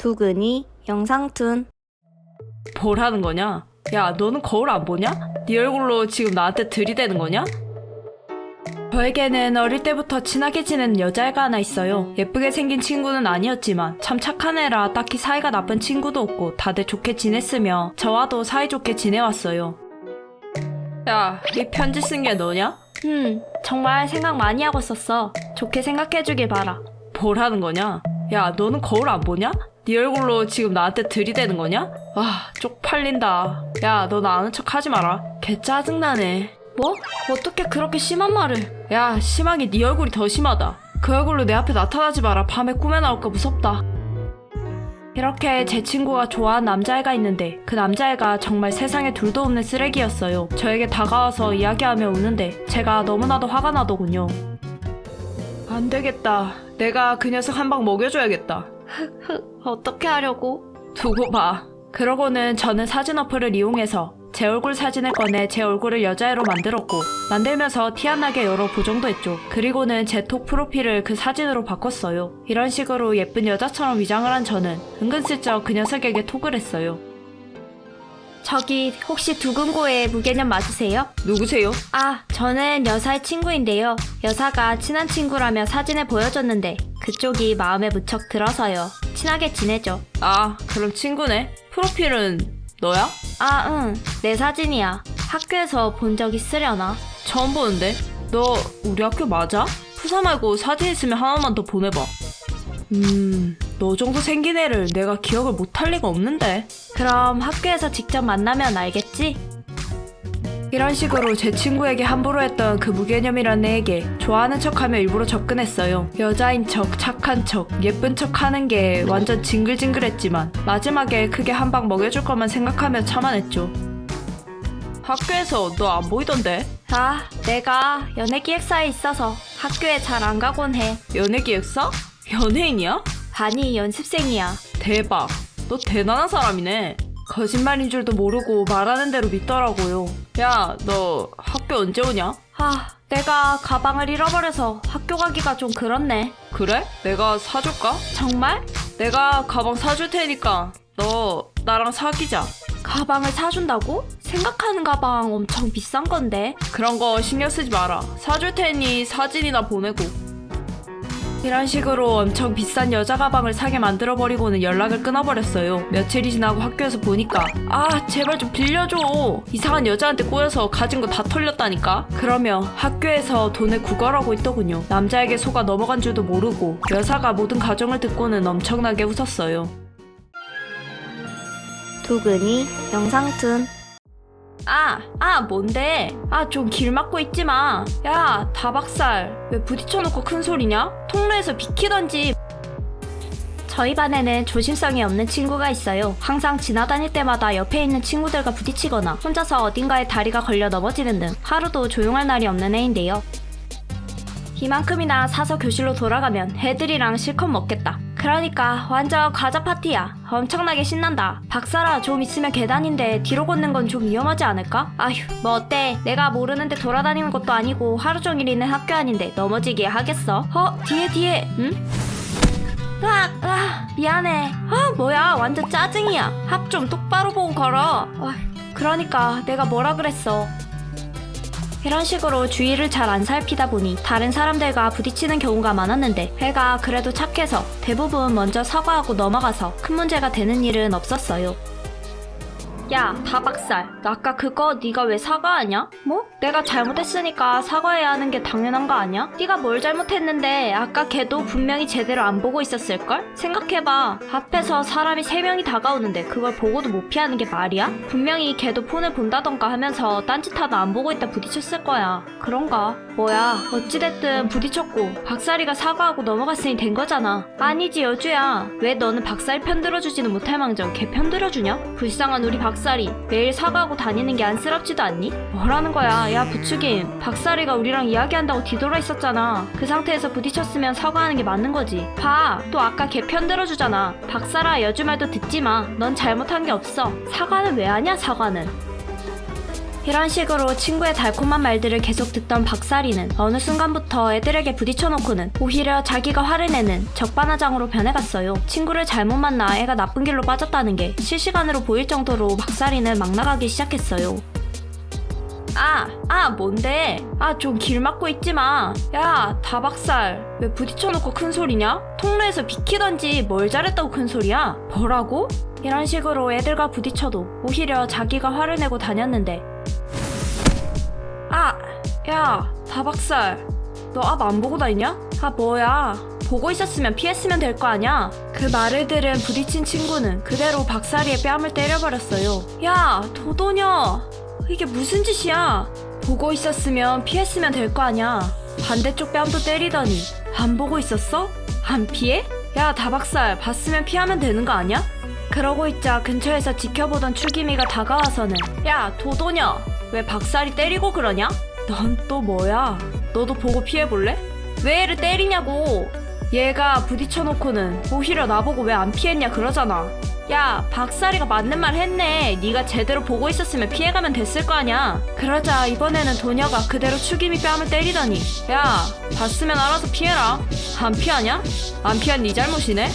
두근이 영상툰 뭐라는 거냐? 야, 너는 거울 안 보냐? 네 얼굴로 지금 나한테 들이대는 거냐? 저에게는 어릴 때부터 친하게 지내는 여자애가 하나 있어요. 예쁘게 생긴 친구는 아니었지만 참 착한 애라 딱히 사이가 나쁜 친구도 없고 다들 좋게 지냈으며 저와도 사이좋게 지내왔어요. 야, 이 편지 쓴 게 너냐? 음 정말 생각 많이 하고 썼어 좋게 생각해주길 바라 뭐라는 거냐? 야, 너는 거울 안 보냐? 네 얼굴로 지금 나한테 들이대는 거냐? 아, 쪽팔린다. 야, 너 나 아는 척 하지 마라. 개 짜증나네. 뭐? 어떻게 그렇게 심한 말을 야, 심하게 네 얼굴이 더 심하다. 그 얼굴로 내 앞에 나타나지 마라. 밤에 꿈에 나올까 무섭다. 이렇게 제 친구가 좋아하는 남자애가 있는데 그 남자애가 정말 세상에 둘도 없는 쓰레기였어요. 저에게 다가와서 이야기하며 우는데 제가 너무나도 화가 나더군요. 안 되겠다. 내가 그 녀석 한 방 먹여줘야겠다. 흑 어떻게 하려고? 두고 봐. 그러고는 저는 사진 어플을 이용해서 제 얼굴 사진을 꺼내 제 얼굴을 여자애로 만들었고 만들면서 티 안 나게 여러 보정도 했죠. 그리고는 제 톡 프로필을 그 사진으로 바꿨어요. 이런 식으로 예쁜 여자처럼 위장을 한 저는 은근슬쩍 그 녀석에게 톡을 했어요. 저기 혹시 두근고의 무개념 맞으세요? 누구세요? 아 저는 여사의 친구인데요 여사가 친한 친구라며 사진을 보여줬는데 그쪽이 마음에 무척 들어서요 친하게 지내죠 아, 그럼 친구네. 프로필은 너야? 아, 응. 내 사진이야. 학교에서 본 적 있으려나? 처음 보는데. 너 우리 학교 맞아? 후사 말고 사진 있으면 하나만 더 보내봐. 음, 너 정도 생긴 애를 내가 기억을 못할 리가 없는데. 그럼 학교에서 직접 만나면 알겠지? 이런 식으로 제 친구에게 함부로 했던 그 무개념이라는 애에게 좋아하는 척하며 일부러 접근했어요. 여자인 척, 착한 척, 예쁜 척 하는 게 완전 징글징글했지만 마지막에 크게 한 방 먹여줄 것만 생각하며 참아냈죠. 학교에서 너 안 보이던데? 아, 내가 연예기획사에 있어서 학교에 잘 안 가곤 해. 연예기획사? 연예인이야? 아니, 연습생이야. 대박. 너 대단한 사람이네. 거짓말인 줄도 모르고 말하는 대로 믿더라고요. 야, 너 학교 언제 오냐? 아, 내가 가방을 잃어버려서 학교 가기가 좀 그렇네. 그래? 내가 사줄까? 정말? 내가 가방 사줄 테니까 너 나랑 사귀자. 가방을 사준다고? 생각하는 가방 엄청 비싼 건데. 그런 거 신경 쓰지 마라. 사줄 테니 사진이나 보내고. 이런 식으로 엄청 비싼 여자 가방을 사게 만들어 버리고는 연락을 끊어버렸어요. 며칠이 지나고 학교에서 보니까 아 제발 좀 빌려줘. 이상한 여자한테 꼬여서 가진 거 다 털렸다니까. 그러며 학교에서 돈을 구걸하고 있더군요. 남자에게 속아 넘어간 줄도 모르고 여사가 모든 가정을 듣고는 엄청나게 웃었어요. 두근이 영상툰 아, 아, 뭔데? 아, 좀 길 막고 있지 마. 야, 다박살. 왜 부딪혀놓고 큰 소리냐? 통로에서 비키던지. 저희 반에는 조심성이 없는 친구가 있어요. 항상 지나다닐 때마다 옆에 있는 친구들과 부딪히거나 혼자서 어딘가에 다리가 걸려 넘어지는 등 하루도 조용할 날이 없는 애인데요. 이만큼이나 사서 교실로 돌아가면 애들이랑 실컷 먹겠다. 그러니까 완전 과자 파티야. 엄청나게 신난다. 박사라 좀 있으면 계단인데 뒤로 걷는 건 좀 위험하지 않을까? 아휴 뭐 어때? 내가 모르는데 돌아다니는 것도 아니고 하루 종일 있는 학교 아닌데 넘어지게 하겠어? 어 뒤에 뒤에 응? 으악, 아, 미안해. 아, 뭐야, 완전 짜증이야. 합 좀 똑바로 보고 걸어. 아, 그러니까 내가 뭐라 그랬어. 이런 식으로 주위를 잘 안 살피다 보니 다른 사람들과 부딪히는 경우가 많았는데 애가 그래도 착해서 대부분 먼저 사과하고 넘어가서 큰 문제가 되는 일은 없었어요. 야, 다박살. 나 아까 그거 네가 왜 사과하냐? 뭐? 내가 잘못했으니까 사과해야 하는 게 당연한 거 아니야? 네가 뭘 잘못했는데 아까 걔도 분명히 제대로 안 보고 있었을걸? 생각해봐. 앞에서 사람이 세 명이 다가오는데 그걸 보고도 못 피하는 게 말이야? 분명히 걔도 폰을 본다던가 하면서 딴짓하다 안 보고 있다 부딪혔을 거야. 그런가? 뭐야? 어찌됐든 부딪혔고 박사리가 사과하고 넘어갔으니 된 거잖아. 아니지 여주야. 왜 너는 박사리 편들어주지는 못할 망정 걔 편들어주냐? 불쌍한 우리 박사리 매일 사과하고 다니는 게 안쓰럽지도 않니? 뭐라는 거야? 야 부추김. 박사리가 우리랑 이야기한다고 뒤돌아 있었잖아. 그 상태에서 부딪혔으면 사과하는 게 맞는 거지. 봐. 또 아까 걔 편들어주잖아. 박사라 여주 말도 듣지 마. 넌 잘못한 게 없어. 사과는 왜 하냐 사과는. 이런 식으로 친구의 달콤한 말들을 계속 듣던 박사리는 어느 순간부터 애들에게 부딪혀놓고는 오히려 자기가 화를 내는 적반하장으로 변해갔어요. 친구를 잘못 만나 애가 나쁜 길로 빠졌다는 게 실시간으로 보일 정도로 박사리는 막 나가기 시작했어요. 아, 아, 뭔데? 아, 좀 길 막고 있지 마. 야, 다박살. 왜 부딪혀놓고 큰 소리냐? 통로에서 비키던지 뭘 잘했다고 큰 소리야? 뭐라고? 이런 식으로 애들과 부딪혀도 오히려 자기가 화를 내고 다녔는데. 아, 야, 다박살. 너 앞 안 보고 다니냐? 아, 뭐야. 보고 있었으면 피했으면 될 거 아냐? 그 말을 들은 부딪힌 친구는 그대로 박사리의 뺨을 때려버렸어요. 야, 도도녀. 이게 무슨 짓이야? 보고 있었으면 피했으면 될 거 아냐? 반대쪽 뺨도 때리더니 안 보고 있었어? 안 피해? 야 다박살 봤으면 피하면 되는 거 아니야? 그러고 있자 근처에서 지켜보던 추기미가 다가와서는 야 도도녀 왜 박살이 때리고 그러냐? 넌 또 뭐야? 너도 보고 피해볼래? 왜 얘를 때리냐고 얘가 부딪혀놓고는 오히려 나보고 왜 안 피했냐 그러잖아 야 박사리가 맞는 말 했네 네가 제대로 보고 있었으면 피해가면 됐을 거 아냐 그러자 이번에는 도녀가 그대로 추기미 뺨을 때리더니 야 봤으면 알아서 피해라 안 피하냐? 안 피한 네 잘못이네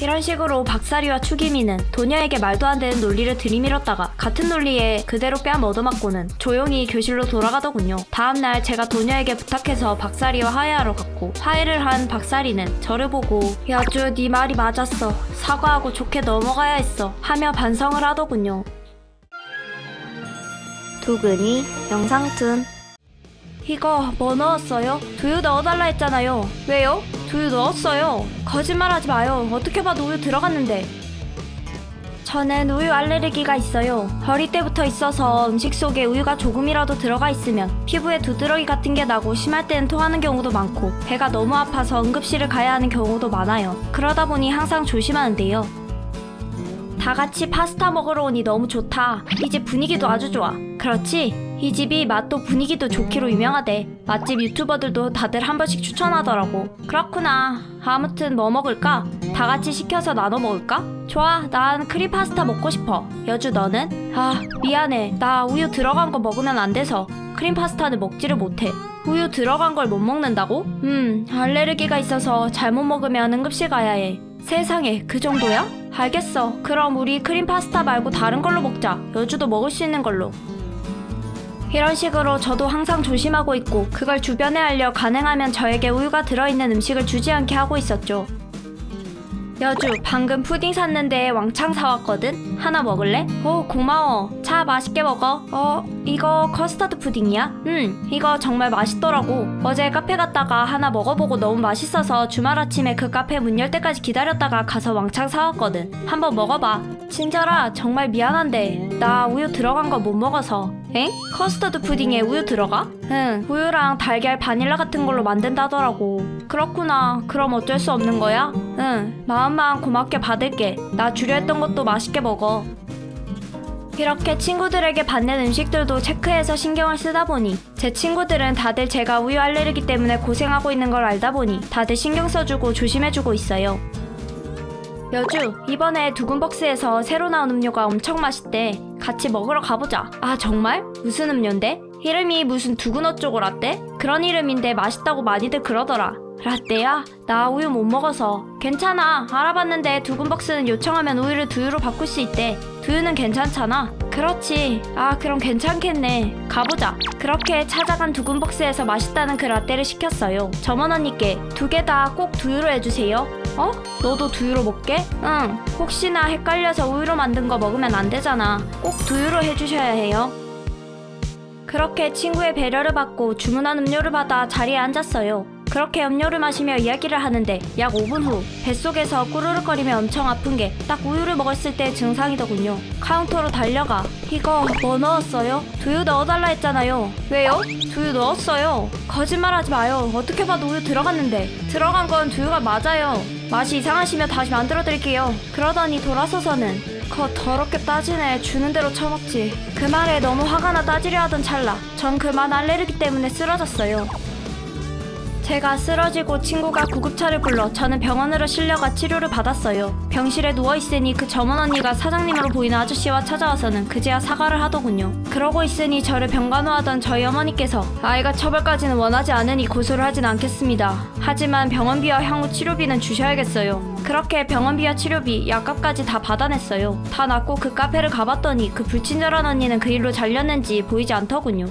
이런 식으로 박사리와 추기미는 도녀에게 말도 안 되는 논리를 들이밀었다가 같은 논리에 그대로 뺨 얻어맞고는 조용히 교실로 돌아가더군요. 다음날 제가 도녀에게 부탁해서 박사리와 화해하러 갔고 화해를 한 박사리는 저를 보고 야주 네 말이 맞았어. 사과하고 좋게 넘어가야 했어. 하며 반성을 하더군요. 두근이 영상툰 이거 뭐 넣었어요? 두유 넣어달라 했잖아요. 왜요? 두유 넣었어요. 거짓말하지 마요. 어떻게 봐도 우유 들어갔는데. 저는 우유 알레르기가 있어요. 어릴 때부터 있어서 음식 속에 우유가 조금이라도 들어가 있으면 피부에 두드러기 같은 게 나고 심할 때는 토하는 경우도 많고 배가 너무 아파서 응급실을 가야 하는 경우도 많아요. 그러다 보니 항상 조심하는데요. 다 같이 파스타 먹으러 오니 너무 좋다. 이집 분위기도 아주 좋아. 그렇지? 이 집이 맛도 분위기도 좋기로 유명하대. 맛집 유튜버들도 다들 한 번씩 추천하더라고. 그렇구나. 아무튼 뭐 먹을까? 다 같이 시켜서 나눠 먹을까? 좋아, 난 크림 파스타 먹고 싶어. 여주 너는? 아, 미안해. 나 우유 들어간 거 먹으면 안 돼서 크림 파스타는 먹지를 못해. 우유 들어간 걸 못 먹는다고? 음, 알레르기가 있어서 잘못 먹으면 응급실 가야 해. 세상에, 그 정도야? 알겠어. 그럼 우리 크림 파스타 말고 다른 걸로 먹자. 여주도 먹을 수 있는 걸로. 이런 식으로 저도 항상 조심하고 있고 그걸 주변에 알려 가능하면 저에게 우유가 들어있는 음식을 주지 않게 하고 있었죠. 여주 방금 푸딩 샀는데 왕창 사왔거든? 하나 먹을래? 오 고마워 자 맛있게 먹어 어 이거 커스터드 푸딩이야? 응 이거 정말 맛있더라고 어제 카페 갔다가 하나 먹어보고 너무 맛있어서 주말 아침에 그 카페 문 열 때까지 기다렸다가 가서 왕창 사왔거든 한번 먹어봐 친절아 정말 미안한데 나 우유 들어간 거 못 먹어서 엥? 커스터드 푸딩에 우유 들어가? 응 우유랑 달걀 바닐라 같은 걸로 만든다더라고 그렇구나 그럼 어쩔 수 없는 거야? 응 마음만 고맙게 받을게 나 주려 했던 것도 맛있게 먹어 이렇게 친구들에게 받는 음식들도 체크해서 신경을 쓰다 보니 제 친구들은 다들 제가 우유 알레르기 때문에 고생하고 있는 걸 알다 보니 다들 신경 써주고 조심해주고 있어요. 여주, 이번에 두근벅스에서 새로 나온 음료가 엄청 맛있대. 같이 먹으러 가보자. 아, 정말? 무슨 음료인데? 이름이 무슨 두근 어쩌고 라떼? 그런 이름인데 맛있다고 많이들 그러더라. 라떼야? 나 우유 못 먹어서. 괜찮아. 알아봤는데 두근벅스는 요청하면 우유를 두유로 바꿀 수 있대. 두유는 괜찮잖아. 그렇지. 아, 그럼 괜찮겠네. 가보자. 그렇게 찾아간 두근벅스에서 맛있다는 그 라떼를 시켰어요. 점원 언니께 두 개 다 꼭 두유로 해주세요. 어? 너도 두유로 먹게? 응. 혹시나 헷갈려서 우유로 만든 거 먹으면 안 되잖아. 꼭 두유로 해주셔야 해요. 그렇게 친구의 배려를 받고 주문한 음료를 받아 자리에 앉았어요. 그렇게 음료를 마시며 이야기를 하는데 약 5분 후 뱃속에서 꾸르륵거리며 엄청 아픈 게 딱 우유를 먹었을 때 증상이더군요. 카운터로 달려가 이거 뭐 넣었어요? 두유 넣어달라 했잖아요. 왜요? 두유 넣었어요. 거짓말하지 마요. 어떻게 봐도 우유 들어갔는데 들어간 건 두유가 맞아요. 맛이 이상하시면 다시 만들어 드릴게요. 그러더니 돌아서서는 거 더럽게 따지네. 주는 대로 처먹지. 그 말에 너무 화가 나 따지려 하던 찰나. 전 그만 알레르기 때문에 쓰러졌어요 제가 쓰러지고 친구가 구급차를 불러 저는 병원으로 실려가 치료를 받았어요. 병실에 누워있으니 그 점원 언니가 사장님으로 보이는 아저씨와 찾아와서는 그제야 사과를 하더군요. 그러고 있으니 저를 병간호하던 저희 어머니께서 아이가 처벌까지는 원하지 않으니 고소를 하진 않겠습니다. 하지만 병원비와 향후 치료비는 주셔야겠어요. 그렇게 병원비와 치료비, 약값까지 다 받아냈어요. 다 낫고 그 카페를 가봤더니 그 불친절한 언니는 그 일로 잘렸는지 보이지 않더군요.